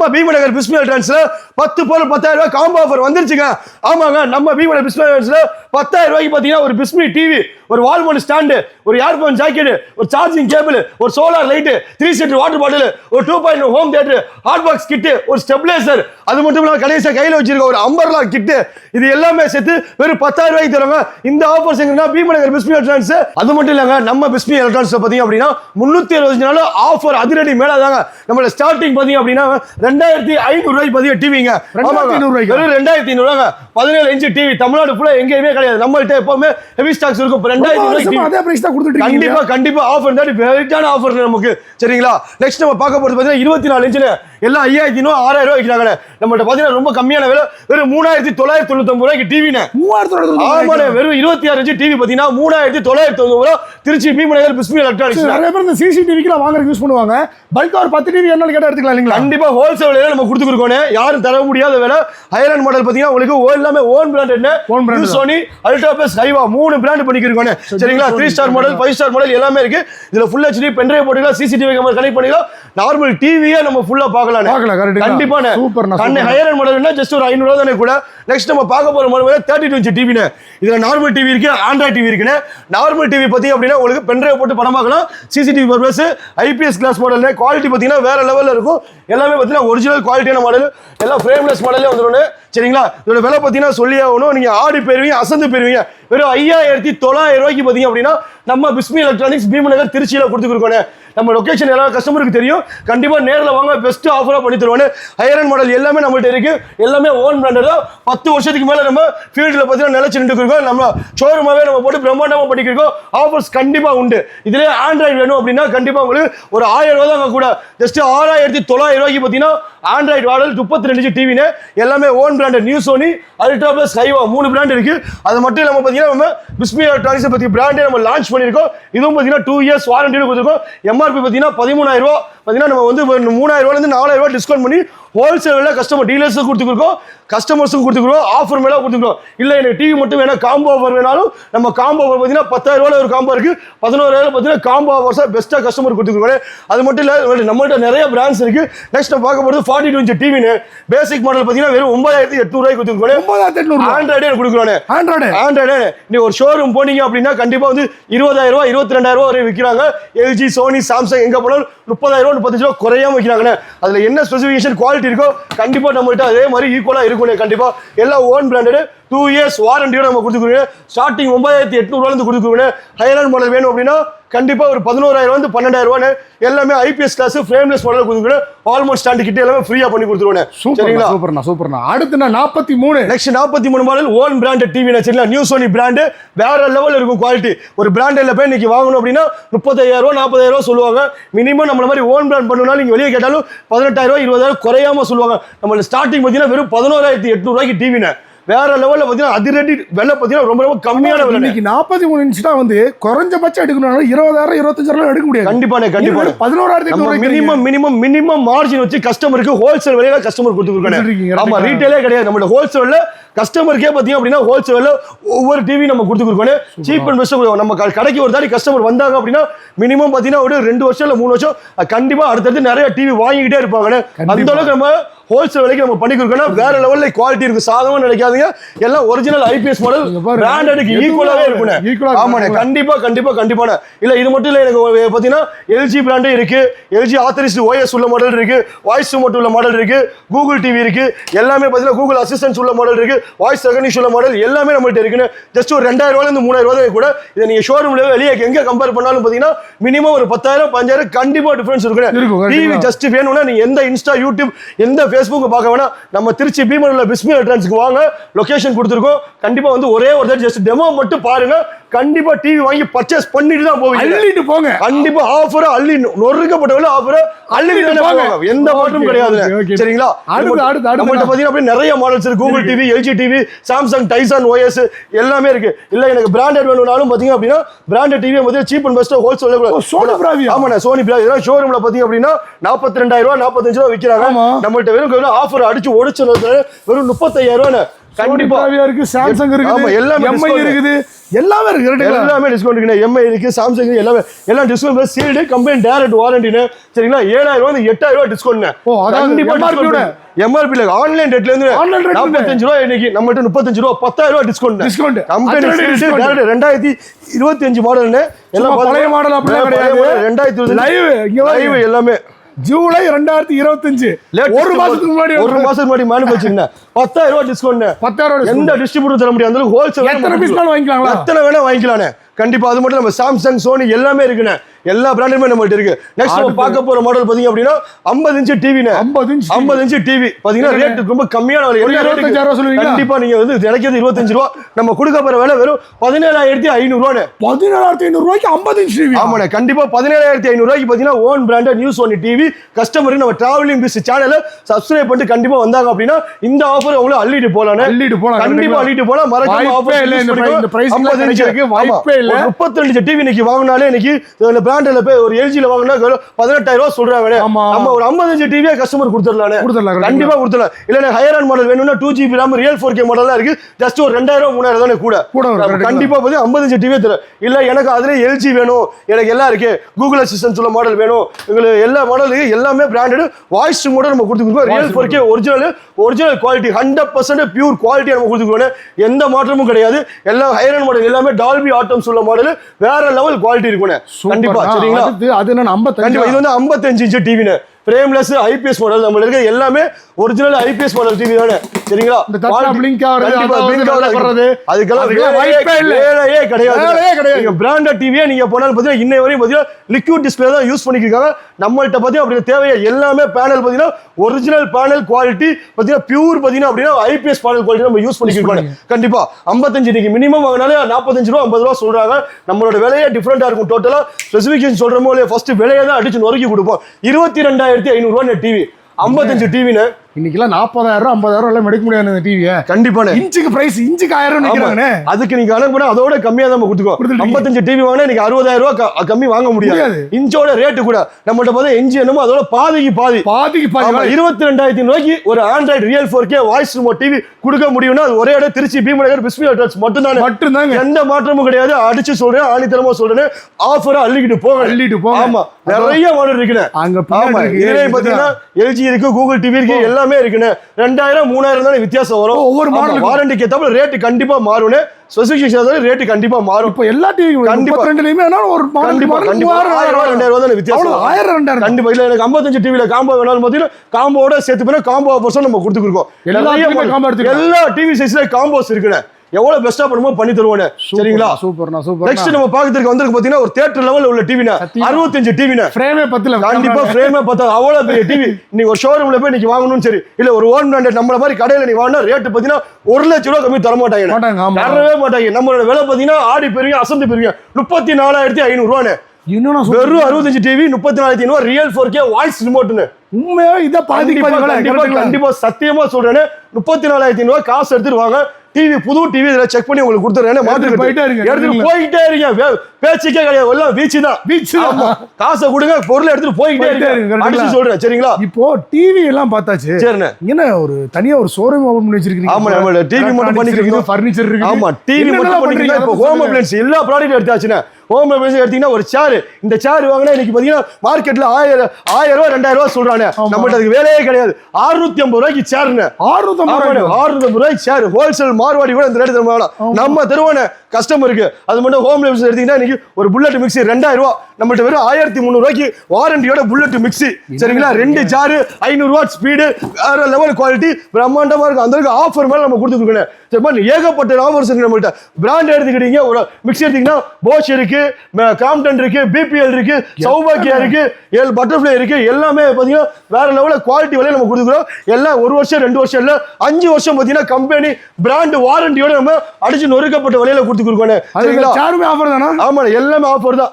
நம்ம பீமநகர் பிஸ்மி ட்ரான்ஸ்ல பத்து பொருள் பத்தாயிரம் ரூபாய் காம்போ ஆஃபர் வந்துருச்சுங்க. ஆமாங்க நம்ம பீமநகர் பிஸ்மியல் ட்ரான்ஸ்ல பத்தாயிரம் ரூபாய்க்கு பாத்தீங்கன்னா ஒரு பிஸ்மி டிவி ஒரு வால்மோன் ஸ்டாண்டு ஒரு ஏர்போன் ஜாக்கெட் ஒரு சார்ஜிங் கேபிள் ஒரு solar light three seater water bottle ஒரு two point home theatre hot box kit ஒரு ஸ்டெபிலைசர் அது மட்டும் இல்லாமல் கடைசியாக கையில் வச்சிருக்க ஒரு அம்பர்லா கிட்டு இது எல்லாமே சேர்த்து வெறும் பத்தாயிரம் ரூபாய்க்கு தருவாங்க இந்த ஆஃபர்ஸ் எங்கன்னா பீமநகர் பிஸ்மி எலக்ட்ரானிக்ஸ் அது மட்டும் இல்லங்க நம்ம பிஸ்மி எலக்ட்ரானிக்ஸ் பார்த்தீங்க அப்படின்னா முந்நூற்றி அறுபது நாள் ஆஃபர் அதிரடி மேலே தாங்க நம்மளோட ஸ்டார்டிங் பார்த்தீங்க அப்படின்னா ரெண்டாயிரத்தி ஐநூறு ரூபாய்க்கு பாத்தீங்க டிவிங்க 2500 ரூபாய்க்கு. வெறும் ரெண்டாயிரத்தி ஐநூறு ரூபாங்க பதினேழு இன்ச்சு டிவி தமிழ்நாடு ஃபுல்லா எங்கேயுமே கிடையாது. நம்மள்ட்ட எப்பவுமே ஹெவி ஸ்டாக்ஸ் இருக்கும். ரெண்டாயிரத்தி ரூபாய்க்கு அதே பிரைஸ் தான் கொடுத்துட்டு இருக்கீங்க. கண்டிப்பா கண்டிப்பா ஆஃபர் தான் வெயிட்டான ஆஃபர் நமக்கு. சரிங்களா? நெக்ஸ்ட் நம்ம பார்க்க போறது பாத்தீங்கன்னா இருபத்தி நாலு இன்ச்சுல எல்லாம் ஐயாயிரத்தி ஐநூறு ஆறாயிரம் ரூபாய் வைக்கிறாங்க நம்மள்ட்ட பாத்தீங்கன்னா ரொம்ப கம்மியான விலை. வெறும் மூணாயிரத்தி தொள்ளாயிரத்தி தொண்ணூத்தி ரூபாய்க்கு டிவின்னு மூவாயிரத்தோட ஆமாண்ணே வெறும் இருபத்தி ஆறு இன்ச்சு டிவி பாத்தீங்கன்னா மூணாயிரத்தி தொள்ளாயிரத்தி தொண்ணூறு ரூபா திருச்சி பீமநகர் பிஸ்மி எலக்ட்ரானிக்ஸ் நிறைய பேர் இந்த சிசிடிவிக்கு வாங்குறதுக்கு யூஸ் பண்ணுவாங்க. பல்கா ஒரு பத்து டிவி என்ன கேட்டா எடுத்துக்கலாம் இல்லைங்களா? கண்டிப்பா ஹோல்சேல் விலையில நம்ம கொடுத்துருக்கோம் யாரும் தர முடியாத விலை. ஹைரன் மாடல் பாத்தீங்கன்னா உங்களுக்கு எல்லாமே ஓன் பிராண்ட் என்ன brand தான். சோனி அல்ட்ரா பிளஸ் ஹைவா மூணு பிராண்ட் பண்ணிக்கிறோம் சரிங்களா? Three star model five star model எல்லாமே இருக்கு. இதுல ஃபுல் ஹெச்டி பென்ட்ரைவ் போட்டுக்கலாம் சிசிடிவி கேமரா கனெக்ட் பண்ணிக்கலாம். நார்மல் டிவியே நம்ம ஃபுல்லா பார்க்கலாம். பார்க்கலாம், correct தான். கண்டிப்பா சூப்பர்ண்ணா, கண்ணு சூப்பர். மாடல்னா ஜஸ்ட் ஒரு ஐநூறு தானே கூட. நெக்ஸ்ட் நம்ம பார்க்க போற மாடல் தேர்ட்டி டூ இன்ச் டிவினு இதுல நார்மல் டிவி இருக்கு ஆண்ட்ராய்ட் டிவி இருக்குன்னு. நார்மல் டிவி பாத்தீங்க அப்படின்னா உங்களுக்கு பென்ட்ரைவ் போட்டு படம் பார்க்கலாம். CCTV purpose IPS glass model quality பாத்தீங்கன்னா வேற லெவல்ல இருக்கும். எல்லாமே பாத்தீங்கன்னா ஒரிஜினல் குவாலிட்டியான மாடல் எல்லாம் ஃப்ரேம்லெஸ் மாடலே வந்துடும் சரிங்களா? இதோட விலை பாத்தீங்கன்னா சொல்லி ஆகணும். நீங்க ஆடி போயிருவீங்க அசந்து போயிருவீங்க. வெறும் ஐயாயிரத்தி தொள்ளாயிரம் ரூபாய்க்கு பாத்தீங்க அப்படின்னா நம்ம பிஸ்மி எலக்ட்ரானிக்ஸ் பீமநகர் திருச்சியில கொடுத்துருக்கோம் நம்ம லொக்கேஷன் எல்லா கஸ்டமருக்கு தெரியும். கண்டிப்பாக நேரில் வாங்க பெஸ்ட் ஆஃபராக பண்ணி தருவானு. ஹையரன் மாடல் எல்லாமே நம்மள்ட்ட இருக்கு. எல்லாமே ஓன் பிராண்டட் தான். பத்து வருஷத்துக்கு மேலே நம்ம ஃபீல்டில் பார்த்தீங்கன்னா நிலச்சி நின்று நம்ம ஷோரூமாகவே நம்ம போட்டு பிரம்மாண்டமாக பண்ணிக்கிறோம் ஆஃபர்ஸ் கண்டிப்பாக உண்டு. இதிலே ஆண்ட்ராய்டு வேணும் அப்படின்னா கண்டிப்பாக உங்களுக்கு ஒரு ஆயிரம் ரூபா தான் கூட. ஜஸ்ட் ஆறாயிரத்தி தொள்ளாயிரம் ரூபாய்க்கு பார்த்தீங்கன்னா ஆண்ட்ராய்டு மாடல் முப்பத்தி ரெண்டு டிவினு எல்லாமே own branded new Sony ultra plus ஹைவா மூணு பிராண்ட் இருக்கு. அது மட்டும் இல்லாமல் பார்த்தீங்கன்னா நம்ம பிஸ்மி எலக்ட்ரானிக்ஸ் பற்றி பிராண்டே நம்ம லான்ச் பண்ணியிருக்கோம். இதுவும் பார்த்தீங்கன்னா டூ இயர்ஸ் வாரண்டியில் கொடுத்துருக்கோம். எம்ஆர்பி பார்த்தீங்கன்னா பதிமூணாயிரம் ரூபா. பார்த்தீங்கன்னா நம்ம வந்து மூணாயிரம் ரூபாயிலேருந்து நாலாயிரம் ரூபாய் டிஸ்கவுண்ட் பண்ணி ஹோல்சேலில் கஸ்டமர் டீலர்ஸும் கொடுத்துருக்கோம் கஸ்டமர்ஸும் கொடுத்துருக்கோம் ஆஃபர் மேலே கொடுத்துருக்கோம் இல்லை எனக்கு டிவி மட்டும் வேணா காம்போ ஆஃபர் வேணாலும் நம்ம காம்போ ஆஃபர் பார்த்தீங்கன்னா பத்தாயிரம் ரூபாய் ஒரு காம்போ இருக்கு. பதினோராயிரம் பார்த்தீங்கன்னா காம்போ ஆஃபர்ஸாக பெஸ்ட்டாக கஸ்டமர் கொடுத்துருக்கோம் அது மட்டும் இல்லை நம்மள்ட்ட நிறைய பிராண்ட்ஸ் இருக்கு. நெக்ஸ்ட் பார்க்க போகிறது ஃபார்ட்டி டூ இன்ச் டிவின்னு பேசிக் மாடல் பார்த்தீங்கன்னா வெறும் ஒன்பதாயிரத்தி எட்நூறுவாய்க்கு கொடுத்துருக்கோம் ஒன்பதாயிரத்தி எட்நூறு ஆண்ட்ராய்டே கொடுக்குறோம். ஆண்ட்ராய்டு ஆண்ட்ராய்டு நீ ஒரு ஷோரூம் போனீங்க அப்படின்னா கண்டிப்பா வந்து இருபதாயிரம் ரூபாய் இருபத்தி ரெண்டாயிரம் ரூபாய் வரை விற்கிறாங்க எல்ஜி சோனி சாம்சங் எங்க போனாலும் முப்பதாயிரம் ரூபாய் முப்பத்தஞ்சு ரூபாய் குறையாம விற்கிறாங்கண்ணே அதுல என்ன ஸ்பெசிஃபிகேஷன் குவாலிட்டி இருக்கோ கண்டிப்பா நம்மகிட்ட அதே மாதிரி ஈக்குவலா இருக்கும் கண்டிப்பா. எல்லாம் ஓன் பிராண்டடு டூ இயர்ஸ் வாரண்டியோட நம்ம கொடுத்துருக்கோம் ஸ்டார்டிங் ஒன்பதாயிரத்தி எட்நூறுவாலேருந்து கொடுத்துருக்கோம் ஹையர் மாடல் வேணும் அப்படின்னா கண்டிப்பா ஒரு பதினோராயிரம் வந்து பன்னெண்டாயிரம் ரூபான்னு எல்லாமே ஐபிஎஸ் கிளாஸ் ஃப்ரேம்லெஸ் மாடல் கொடுத்துருக்கோம் ஆல்மோஸ்ட் ஸ்டாண்டு கிட்ட எல்லாமே ஃப்ரீயா பண்ணி கொடுத்துருவோம் சூப்பர் சரிங்களா? சூப்பர்ண்ணா சூப்பர்ண்ணா அடுத்துண்ணா நாற்பத்தி மூணு நெக்ஸ்ட் நாற்பத்தி மூணு மாடல் ஓன் பிராண்டட் டிவி சரிங்களா? நியூ சோனி பிராண்டு வேற லெவல் இருக்கும் குவாலிட்டி ஒரு பிராண்டில் போய் இன்னைக்கு வாங்கணும் அப்படின்னா முப்பத்தாயிரம் ரூபா நாற்பதாயிரம் ரூபா சொல்லுவாங்க. மினிமம் நம்மள மாதிரி ஓன் பிராண்ட் பண்ணணும்னா நீங்க வெளியே கேட்டாலும் பதினெட்டாயிரம் ரூபா இருபதாயிரம் குறையாம சொல்லுவாங்க. நம்ம ஸ்டார்டிங் பார்த்தீங்கன்னா வெறும் பதினோராயிரத்தி எட்நூறுவாய்க்கு டிவின வேற லெவலில் பார்த்தீங்கன்னா அதிரடி விலை பார்த்தீங்கன்னா ரொம்ப ரொம்ப கம்மியான விலை இன்னைக்கு நாற்பத்தி மூணு இன்ச் தான் வந்து குறைஞ்சபட்சம் எடுக்கணும் இருபதாயிரம் இருபத்தஞ்சாயிரம் எடுக்க முடியாது. கண்டிப்பானே கண்டிப்பானே பதினோராயிரத்தி மினிமம் மினிமம் மினிமம் மார்ஜின் வச்சு கஸ்டமருக்கு ஹோல்சேல் விலையில கஸ்டமர் கொடுத்துருக்கீங்க, கொடுத்துருக்கோம் ஆமா கண்டிப்பா. ரீட்டைலே கிடையாது. நம்மளோட ஹோல்சேல்ல கஸ்டமருக்கே பாத்தீங்க அப்படின்னா ஹோல்சேல்ல ஒவ்வொரு டிவி நம்ம கொடுத்துருக்கோம் சீப் அண்ட் பெஸ்ட் நம்ம கடைக்கு ஒரு தாடி கஸ்டமர் வந்தாங்க அப்படின்னா மினிமம் பாத்தீங்கன்னா ஒரு ரெண்டு வருஷம் இல்ல மூணு வருஷம் அஹ், கண்டிப்பா அடுத்தடுத்து நிறைய டிவி வாங்கிக்கிட்டே இருப்பாங்க அந்த. அளவுக்கு நம்ம ஹோல்சேல் விலைக்கு நம்ம பண்ணி கொடுக்கணும். வேற லெவல்ல குவாலிட்டி இருக்கு. சாதமா நினைக்காதீங்க. எல்லாம் ஒரிஜினல் ஐபிஎஸ் மாடல். பிராண்டடுக்கு ஈக்குவலாவே இருக்கும் ஆமாண்ணே. இருக்குங்களா? கண்டிப்பா கண்டிப்பா கண்டிப்பான இல்ல இது மட்டும் இல்ல எனக்கு ஒரு பாத்தீங்கன்னா எல்ஜி பிராண்டே இருக்கு. எல்ஜி ஆத்தரைஸ்டு ஓஎஸ் உள்ள மாடல் இருக்கு. வாய்ஸ் மட்டும் உள்ள மாடல் இருக்கு. கூகுள் டிவி இருக்கு. எல்லாமே பாத்தீங்கன்னா கூகுள் அசிஸ்டன்ஸ் உள்ள மாடல் இருக்கு. வாய்ஸ் ரெகனிஷ் உள்ள மாடல் எல்லாமே நம்மள்ட்ட இருக்குன்னு. ஜஸ்ட் ஒரு ரெண்டாயிரம் ரூபாயில இருந்து மூணாயிரம் ரூபாய் கூட இதை நீங்க ஷோரூம்ல வெளியே எங்க கம்பேர் பண்ணாலும் பாத்தீங்கன்னா மினிமம் ஒரு பத்தாயிரம் பஞ்சாயிரம் கண்டிப்பா டிஃபரன்ஸ் இருக்கும், இருக்கு டிவி. ஜஸ்ட் வேணும்னா நீங்க எந்த இன்ஸ்டா யூடியூப் எந்த ஃபேஸ்புக் பார்க்க வேணாம். நம்ம திருச்சி பீமன்ல பிஸ்மி எலக்ட்ரானிக்ஸ்க்கு வாங்க. லொகேஷன் கொடுத்துருக்கோம். கண்டிப்பா வந்து ஒரே ஒரு தடவை ஜஸ்ட் டெமோ மட்டும் பாருங்க. கண்டிப்பா டிவி வாங்கி பர்ச்சேஸ் பண்ணிட்டு தான் போவீங்க. அள்ளிட்டு போங்க. கண்டிப்பா ஆஃபர் அள்ளி நொறுக்கப்பட்டவள ஆஃபர் போங்க. எந்த Okay, கிடையாது. சரிங்களா? அடுத்து, அடுத்து, நம்மள்ட்ட பாத்தீங்கன்னா அப்படியே நிறைய மாடல்ஸ் இருக்கு. Google TV LG TV Samsung Tizen OS எல்லாமே இருக்கு. இல்ல எனக்கு பிராண்டட் வேணும்னாலும் பாத்தீங்க அப்படின்னா பிராண்டட் டிவி வந்து சீப் அண்ட் பெஸ்ட் ஹோல்சேல் ஓ, Sony Bravia. ஆமாண்ணே சோனி பிராவி இதெல்லாம் ஷோரூம்ல பாத்தீங்க அப்படின்னா நாற்பத்தி ரெண்டாயிரம் ரூபாய் நாற்பத்தஞ்சு ரூபா விற்கிறாங்க ஆமா. நம்மள்ட்ட வெறும் ஆஃபர் அடிச்சு ஒடிச்சு வெறும் முப்பத்தையாயிரம் ரூபாய் கண்டிப்பா கண்டிப்பா இருக்கு சாம்சங் ஆமா, இருக்குது எல்லாமே எம்ஐ. இருக்குது எல்லாமே இருக்கு? எல்லாமே டிஸ்கவுண்ட் இருக்குண்ணே எம்ஐ இருக்கு சாம்சங் எல்லாமே எல்லாம் டிஸ்கவுண்ட் சீல்டு கம்பெனி டைரக்ட் வாரண்டின்னு சரிங்களா ஏழாயிரம் ரூபாய் எட்டாயிரம் ரூபாய் டிஸ்கவுண்ட் ஓ, யோட? எம்ஆர்பி இல்ல ஆன்லைன் ரேட்ல இருந்து நாற்பத்தஞ்சு ரூபாய் இன்னைக்கு நம்மகிட்ட முப்பத்தஞ்சு ரூபா பத்தாயிரம் ரூபாய் டிஸ்கவுண்ட் Discount. கம்பெனி ரெண்டாயிரத்தி இருபத்தி அஞ்சு மாடல்னு சும்மா பழைய அப்படிலாம் கிடையாது. ரெண்டாயிரத்தி பாருங்க. லைவ் எல்லாமே ஜூலை ரெண்டாயிரத்தி இருபத்தஞ்சு. ஒரு மாசத்துக்கு முன்னாடி ஒரு மாசத்துக்கு முன்னாடி மேனுஃபேக்சரிங் பத்தாயிரம் ரூபாய் டிஸ்கவுண்ட் பத்தாயிரம் ரூபாய் எந்த டிஸ்ட்ரிபியூட்டர் தர முடியாது ஹோல்சேல் எத்தனை பீஸ் வேணாலும் வாங்கிக்கலாங்களா? எத்தனை வேணா வாங்கிக்கலானே கண்டிப்பா அது மட்டும் நம்ம சாம்சங் சோனி எல்லாமே இருக்குண்ணே. எல்லா பிராண்டுமே நம்மகிட்ட இருக்கு. நெக்ஸ்ட் நம்ம. பார்க்க போற மாடல் பாத்தீங்க அப்படின்னா 50 இன்ச் டிவினே 50 இன்ச் ஐம்பது இன்ச்சு டிவி பாத்தீங்கன்னா ரேட் ரொம்ப கம்மியான விலை ஒரு என்ன rate க்கு? 25,000 சொல்லுவீங்களா? கண்டிப்பா நீங்க வந்து கிடைக்கிறது இருபத்தஞ்சு ரூபா. நம்ம கொடுக்க போற விலை வெறும் பதினேழாயிரத்தி ஐநூறு ரூபான்னு பதினேழாயிரத்தி ஐநூறு ரூபாய்க்கு ஐம்பது இன்ச் டிவி ஆமாண்ணே கண்டிப்பா பதினேழாயிரத்தி ஐநூறு ரூபாய்க்கு பாத்தீங்கன்னா own branded news one TV கஸ்டமருக்கு நம்ம டிராவலிங் பிஸ் சேனலை சப்ஸ்கிரைப் பண்ணிட்டு கண்டிப்பா வந்தாங்க அப்படின்னா இந்த ஆஃபர் உங்களுக்கு அள்ளிட்டு போலானே அள்ளிட்டு போலாம் கண்டிப்பா. அள்ளிட்டு போனா மறக்காம ஆஃபர் இல்ல, இந்த. முப்பத்தி ரெண்டு டிவி இன்னைக்கு வாங்கினாலே இன்னைக்கு பிராண்ட்ல போய் ஒரு எல்ஜில வாங்கினா பதினெட்டாயிரம் ரூபாய் சொல்றாங்க ஆமா. நம்ம ஒரு 50 இன்ச் டிவியே கஸ்டமர் கொடுத்துடலாம், கண்டிப்பா. கண்டிப்பா கொடுத்துடலாம். இல்ல ஹையர் மாடல் வேணும்னா two GB RAM real four K மாடல்லாம் இருக்கு. ஜஸ்ட் ஒரு ரெண்டாயிரம் மூணாயிரம் தானே கூட. கூட வரும், correct கண்டிப்பா வந்து 50 இன்ச் டிவியே தரும். இல்ல எனக்கு அதுல எல்ஜி வேணும். எனக்கு எல்லாம் இருக்கு. கூகுள் அசிஸ்டன்ஸ் உள்ள மாடல் வேணும். உங்களுக்கு எல்லா மாடலுக்கு எல்லாமே பிராண்டட் வாய்ஸ் கூட நம்ம கொடுத்துருக்கோம் real four K original original quality hundred percent pure quality நம்ம கொடுத்துருக்கோம் எந்த மாற்றமும் கிடையாது. எல்லாம் ஹையர் மாடல் எல்லாமே டால்பி ஆட்டம்ஸ் உள்ள மாடல் வேற லெவல் குவாலிட்டி இருக்கும் கண்டிப்பா சூப்பர். சரிங்களா அது என்ன ஐம்பத்தஞ்சு இது வந்து 55 இன்ச் டிவினு ஃப்ரேம்லெஸ் ஐபிஎஸ் மாடல் நம்ம இருக்க எல்லாமே ஒரிஜினல் ஐபிஎஸ் மாடல் டிவி தானே. சரிங்களா? இந்த ஆகுறது. அதுக்கெல்லாம் வாய்ப்பே இல்ல. வேலையே கிடையாது. வேலையே கிடையாது. நீங்க பிராண்டட் டிவியே நீங்க போனாலும் பாத்தீங்கன்னா இன்னை வரையும் பாத்தீங்கன்னா லிக்விட் டிஸ்பிளே தான் யூஸ் பண்ணிருக்காங்க நம்மள்ட்ட பாத்தீங்கன்னா அப்படி தேவையா எல்லாமே பேனல் பாத்தீங்கன்னா ஒரிஜினல் பேனல் குவாலிட்டி பாத்தீங்கன்னா பியூர் பாத்தீங்கன்னா அப்படின்னா ஐபிஎஸ் பேனல் குவாலிட்டி நம்ம யூஸ் பண்ணிக்கிறோம் கண்டிப்பா. 55 இன்னைக்கு மினிமம் வாங்கினாலே 45 ரூபா 50 ரூபா சொல்றாங்க. நம்மளோட விலையே டிஃப்ரெண்டா இருக்கும் டோட்டலா ஸ்பெசிஃபிகேஷன் சொல்றமோ இல்லையா ஃபர்ஸ்ட் விலையை தான் அடிச்சு நொறுக்கி கொடுப்போம். இருபத்தி ரெண்டாயிரத்தி ஐநூறுரூவாண்ணே டிவி ஐம்பத்தஞ்சு டிவின்னு இன்னைக்கெல்லாம் நாற்பதாயிரம் ரூபா ஐம்பதாயிரம் எல்லாம் எடுக்க முடியாது இந்த டிவியை கண்டிப்பானே இன்ச்சுக்கு பிரைஸ் இன்ச்சுக்கு ஆயிரம் நிக்கிறாங்கண்ணே. அதுக்கு நீங்க கணக்கு பண்ணா அதோட கம்மியா நம்ம கொடுத்துக்கோ. 55 டிவி வாங்கினா இன்னைக்கு அறுபதாயிரம் ரூபாய் கம்மி வாங்க முடியாது. இன்ச்சோட ரேட்டு கூட. நம்மள்ட்ட பார்த்தா இன்ச்சு என்னமோ அதோட பாதிக்கு பாதி. பாதிக்கு பாதி. இருபத்தி ரெண்டாயிரத்தி ரூபாய்க்கு ஒரு Android real four K voice remote TV கொடுக்க முடியும்னா அது ஒரே இடம் திருச்சி பீமநகர் பிஸ்மி ஹோட்டல்ஸ் மட்டும்தானே மட்டும்தாங்க. எந்த மாற்றமும் கிடையாது. அடிச்சு சொல்றேன் ஆணித்தரமா சொல்றேன் ஆஃபர் அள்ளிக்கிட்டு போங்க. அள்ளிட்டு போங்க. ஆமா. நிறைய மாடல் இருக்குண்ணே. அங்க. இதுலயே இதுதான். பாத்தீங்கன்னா எல்ஜி இருக்கு கூகுள் டிவி இருக்கு எல்லாமே இருக்குண்ணே ரெண்டாயிரம் மூணாயிரம் தானே வித்தியாசம் வரும். ஒவ்வொரு மாடலுக்கும். வாரண்டிக்கு ஏத்தாப்புல ரேட்டு கண்டிப்பா மாறும்னே. ஸ்பெசிஃபிகேஷன் ரேட்டு கண்டிப்பா மாறும். இப்போ எல்லா டிவி கண்டிப்பா. ரெண்டுலயுமே ஒரு மாடல் கண்டிப்பா மாடல் கண்டிப்பா. ஆயிரம் ரூபாய் ரெண்டாயிரம் தானே வித்தியாசம். ஆயிரம் ரெண்டாயிரம். கண்டிப்பா. இல்ல எனக்கு 55 டிவில காம்போ வேணாலும் பாத்தீங்கன்னா காம்போட சேர்த்து போனா காம்போ ஆஃபர்ஸ் நம்ம கொடுத்து கொடுக்கோம். எல்லா டிவி சைஸ்ல காம்போஸ் இருக்குண்ணே எவ்வளவு பெஸ்டா பண்ணுமோ பண்ணி தருவோனே சரிங்களா? சூப்பர்ண்ணா சூப்பர் நெக்ஸ்ட் நம்ம பாக்கிறதுக்கு வந்திருக்கு பாத்தீங்கன்னா ஒரு தியேட்டர் லெவல்ல உள்ள டிவினா. அறுபத்தஞ்சு டிவினா ஃப்ரேமே பத்துல கண்டிப்பா ஃப்ரேமே பார்த்தா அவ்வளவு பெரிய டிவி நீ ஒரு ஷோரூம்ல போய் நீங்க வாங்கணும் சரி. இல்ல ஒரு ஓன் பிராண்டட் நம்மள மாதிரி கடையில நீ வாங்கினா ரேட் பாத்தீங்கன்னா ஒரு லட்சம் ரூபாய் கம்மி தர மாட்டாங்க தரவே மாட்டாங்க. நம்மளோட விலை பாத்தீங்கன்னா ஆடி பெருங்க அசந்து பெருங்க முப்பத்தி நாலாயிரத்தி ஐநூறு ரூபான்னு. வெறும் அறுபத்தஞ்சு டிவி முப்பத்தி நாலாயிரத்தி ஐநூறு ரியல் ஃபோர் கே வாய்ஸ் ரிமோட்னு உண்மையா இதை பாதி? கண்டிப்பா சத்தியமா சொல்றேன்னு முப்பத்தி நாலாயிரத்தி ஐநூறு காசு எடுத்துட்டு வாங்க. டிவி புது டிவி இதுல செக் பண்ணி உங்களுக்கு கொடுத்துறேன் மாட்டு போயிட்டே இருங்க, எடுத்துட்டு? போயிட்டே இருங்க. வே- பேச்சுக்கே கிடையாது. எல்லாம் வீச்சு தான். ஆமா. காசை கொடுங்க பொருளை எடுத்துட்டு போயிட்டே இருங்க, கரெக்ட்டுங்களா? அடிச்சு சொல்றேன் சரிங்களா? இப்போ டிவி எல்லாம் பார்த்தாச்சு. சரிண்ணே. என்ன ஒரு தனியா ஒரு ஷோரூம் ஓபன் பண்ணி வச்சிருக்கீங்க? ஆமா, நம்ம TV மட்டும் பண்ணிக்கிறோம். ஃபர்னிச்சர் இருக்கு ஆமா டிவி மட்டும் பண்ணிக்கலாம் இப்போ ஹோம் அப்ளைன்ஸ் எல்லா ப்ராடக்ட் எடுத்தாச்சுன்னா ஹோம் அப்ளைன்ஸ் எடுத்தீங்கன்னா ஒரு சேர் இந்த சேர் வாங்கினா இன்னைக்கு பாத்தீங்கன்னா மார்க்கெட்ல ஆயிரம் ஆயிரம் ரூபாய் ரெண்டாயிரம் ரூபாய் சொல்றானே ஆமா. நம்மகிட்ட அதுக்கு வேலையே கிடையாது. அறுநூத்தி ஐம்பது ரூபாய்க்கு சேர்னு ஆறுநூத்தம்பது ரூபாய் ஆறுநூறு ரூபாய்க்கு ஷேர் ஹோல்சேல் மார்வாடி கூட இந்த ரேட்டு தர. நம்ம தருவான கஸ்டமருக்கு அது மட்டும் ஹோம் லைஃப் எடுத்தீங்கன்னா இன்னைக்கு ஒரு புல்லட் மிக்ஸி ரெண்டாயிரம் ரூபா. நம்மள்ட்ட வெறும் ஆயிரத்தி முந்நூறு ரூபாய்க்கு வாரண்டியோட புல்லட் மிக்ஸி சரிங்களா? ரெண்டு ஜாரு ஐநூறு வாட் ஸ்பீடு வேற லெவல் குவாலிட்டி பிரம்மாண்டமா இருக்கும். அந்த அளவுக்கு ஆஃபர் மேல நம்ம கொடுத்துருக்கோம் சரிப்பா ஏகப்பட்ட ஆஃபர்ஸ் இருக்கு நம்மள்ட்ட பிராண்ட் எடுத்துக்கிட்டீங்க ஒரு மிக்ஸி எடுத்தீங்கன்னா போஷ் இருக்கு கிராம்டன் இருக்கு பிபிஎல் இருக்கு சௌபாக்கியா இருக்கு எல் பட்டர்ஃப்ளை இருக்கு எல்லாமே பாத்தீங்கன்னா வேற லெவல்ல குவாலிட்டி விலையை நம்ம கொடுக்குறோம். எல்லாம் ஒரு வருஷம் ரெண்டு வருஷம் இல்ல அஞ்சு வருஷம் பாத்தீங்கன்னா கம்பெனி பிராண்ட் வாரண்டியோட நம்ம அடிச்சு நொறுக்கப்பட்ட விலையில கொடுத்துருக்கோம் சாருமே ஆஃபர் தானா? ஆமா எல்லாமே ஆஃபர் தான்?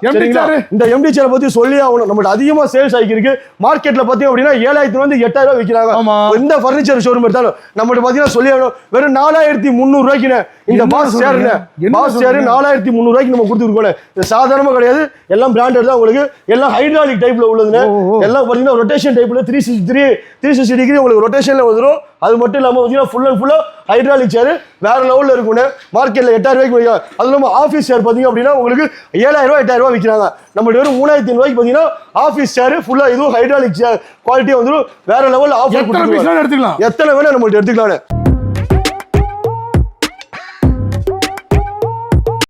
இந்த எம்டி சேரை பத்தி சொல்லி ஆகணும். நம்மள்ட்ட அதிகமா சேல்ஸ் ஆகிருக்கு மார்க்கெட்ல பாத்தீங்க அப்படின்னா ஏழாயிரத்தி வந்து எட்டாயிரம் ரூபாய் விற்கிறாங்க. எந்த ஃபர்னிச்சர் ஷோரூம் எடுத்தாலும் நம்மள்ட்ட பாத்தீங்கன்னா சொல்லி ஆகணும். வெறும் நாலாயிரத்தி முந்நூறு இந்த பாஸ்? சேருங்க பாஸ் சேரு? நாலாயிரத்தி முந்நூறு ரூபாய்க்கு நம்ம கொடுத்துருக்கோம் இது சாதாரணமாக கிடையாது. எல்லாம் பிராண்டட் தான் உங்களுக்கு. எல்லாம் ஹைட்ராலிக் உள்ளதுங்க. ஓ, ஓ. எல்லாம் பார்த்தீங்கன்னா ரொட்டேஷன் டைப்ல three sixty three three sixty degree உங்களுக்கு ரொட்டேஷனில் வந்துடும் அது மட்டும் இல்லாமல் பார்த்தீங்கன்னா ஃபுல் அண்ட் ஃபுல்லாக ஹைட்ராலிக் சேர் வேற லெவலில் இருக்கும்னு மார்க்கெட்டில் எட்டாயிரம் ரூபாய்க்கு விற்கிறாங்க. அது இல்லாமல் ஆஃபீஸ் சேர் பார்த்தீங்க அப்படின்னா உங்களுக்கு ஏழாயிரம் எட்டாயிரம் ரூபாய் விற்கிறாங்க. நம்மளுடைய வெறும் மூணாயிரத்தி ரூபாய்க்கு பார்த்தீங்கன்னா ஆஃபீஸ் சேர் ஃபுல்லாக இதுவும் ஹைட்ராலிக் சேர் குவாலிட்டியாக வந்துடும் வேற லெவலில் ஆஃபர் எடுத்துக்கலாம். எத்தனை வேணா நம்மள்ட்ட எடுத்துக்கலாம்னு.